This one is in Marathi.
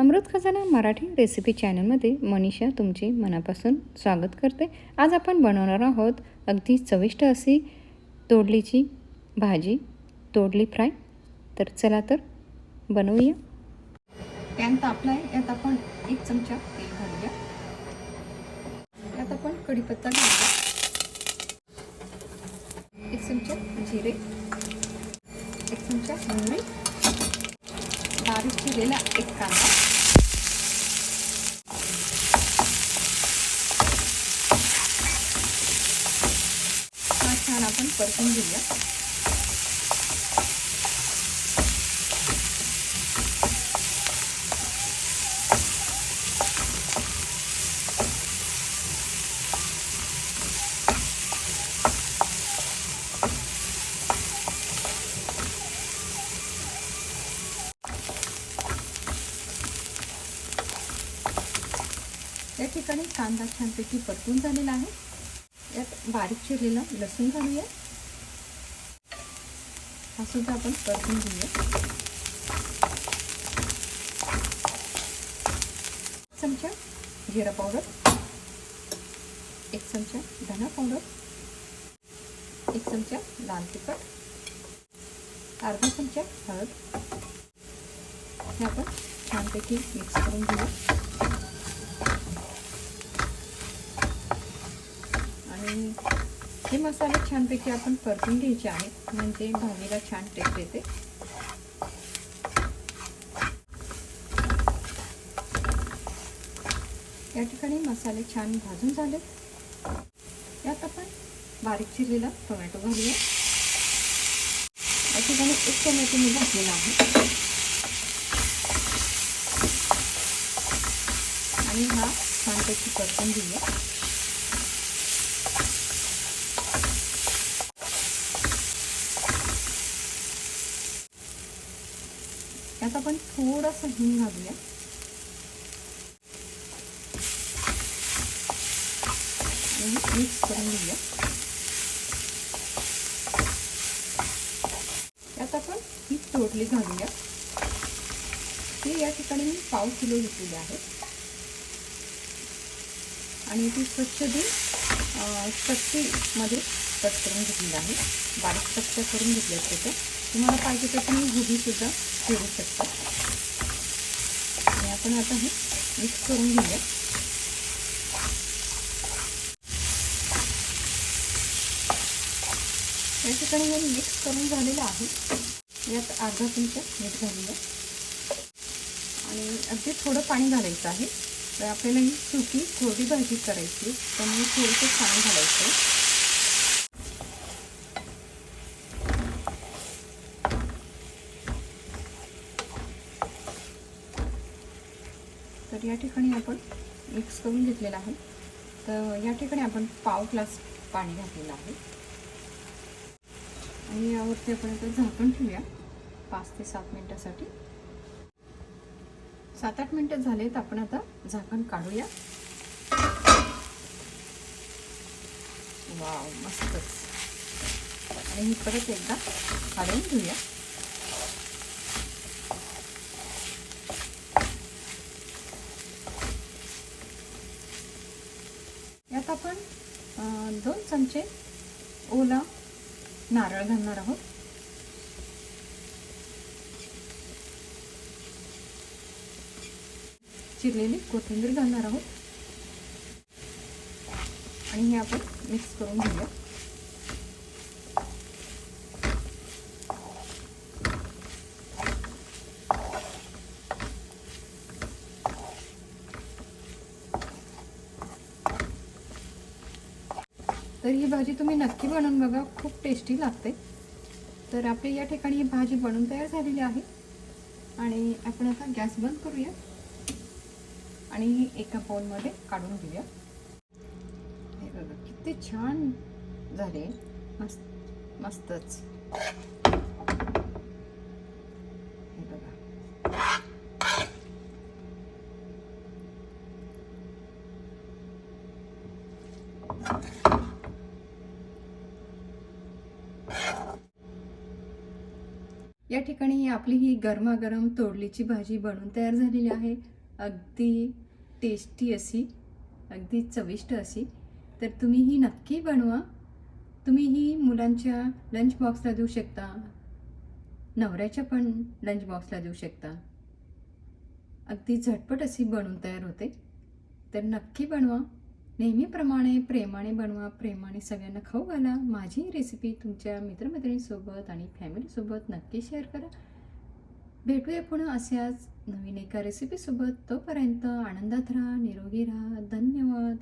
अमृत खजाना मराठी रेसिपी चॅनलमध्ये मनीषा तुमचे मनापासून स्वागत करते. आज आपण बनवणार आहोत अगदी चविष्ट अशी तोडलीची भाजी तोडली फ्राय. तर चला तर बनवूया. पॅन तापला आहे यात आपण एक चमचा तेल घालूया. यात आपण कढीपत्ता घालूया. एक चमचा जिरे. एक चमचा मोहरी. बारीक केलेला एक कांदा. हा छान आपण परतून घेऊया. या ठिकाणी कांदा छानपैकी परतून झालेला आहे. यात बारीक चिरलेला लसूण घालूया. हा सुद्धा आपण परतून घेऊया. चमचा जिरा पावडर. एक चमचा धना पावडर. एक चमचा लाल तिखट. अर्धा चमचा हळद. हे आपण छानपैकी मिक्स करून घेऊया. आणि हे मसाले छानपैकी आपण परतून घ्यायचे आहेत. म्हणजे भाजीला छान टेस्ट येते. या ठिकाणी मसाले छान भाजून झालेत यात आपण बारीक चिरलेला टोमॅटो घालूया. या ठिकाणी एक टोमॅटो मी घातलेला आहे. आणि हा छानपैकी परतून घेऊया. यात आपण थोडंसं हिंग घालूया. आणि मिक्स करून घेऊया. यात आपण ही तोडली घालूया. ती या ठिकाणी मी पाव किलो घेतलेली आहे आणि ती स्वच्छ ती चक्कीमध्ये कट करून घेतलेलं आहे. बारीक चक्क्या करून घेतल्या त्याचं तुम्हाला पाहिजे तर तुम्ही हुबीसुद्धा फिरू शकता. आणि आपण आता हे मिक्स करून घेऊया. या ठिकाणी हे मिक्स करून झालेलं आहे. यात अर्धा चमचा मीठ घालूया. आणि अगदी थोडं पाणी घालायचं आहे. तर आपल्याला ही सुकी थोडी भाजी करायची त्यामुळे थोडंसं छान घालायचं तर या ठिकाणी आपण मिक्स करून घेतलेलं आहे. तर या ठिकाणी आपण पाव ग्लास पाणी घातलेलं आहे. आणि यावरती आपण आता झाकण ठेवूया. पाच ते सात मिनटासाठी. सात आठ मिनटं झालेत आपण आता झाकण काढूया. वाव मस्तच. आणि ही परत एकदा काढून घेऊया. यात आपण दोन चमचे ओला नारळ घालणार आहोत. चिरलेली कोथिंबीर घालणार आहोत. आणि हे आपण मिक्स करून घेऊया. तर ही भाजी तुम्ही नक्की बनवून बघा खूप टेस्टी लागते. तर आपली या ठिकाणी ही भाजी बनवून तयार झालेली आहे. आणि आपण आता गॅस बंद करूया. आणि एका बाउलमध्ये काढून घेऊया. हे बघा किती छान झाले. मस्त मस्तच. हे बघा. या ठिकाणी आपली ही गरमागरम तोडलीची भाजी बनून तयार झालेली आहे. अगदी टेस्टी अशी अगदी चविष्ट अशी. तर तुम्ही ही नक्की बनवा. तुम्ही ही मुलांच्या लंच बॉक्सला देऊ शकता. नवऱ्याच्या पण लंच बॉक्सला देऊ शकता. अगदी झटपट अशी बनून तयार होते. तर नक्की बनवा. नेहमीप्रमाणे प्रेमाने बनवा. प्रेमाने सगळ्यांना खाऊ घाला. माझी रेसिपी तुमच्या मित्रमैत्रिणींसोबत आणि फॅमिलीसोबत नक्की शेअर करा. भेटूया पुन्हा अशाच नवीन एका रेसिपीसोबत तोपर्यंत आनंदात राहा निरोगी राहा. धन्यवाद.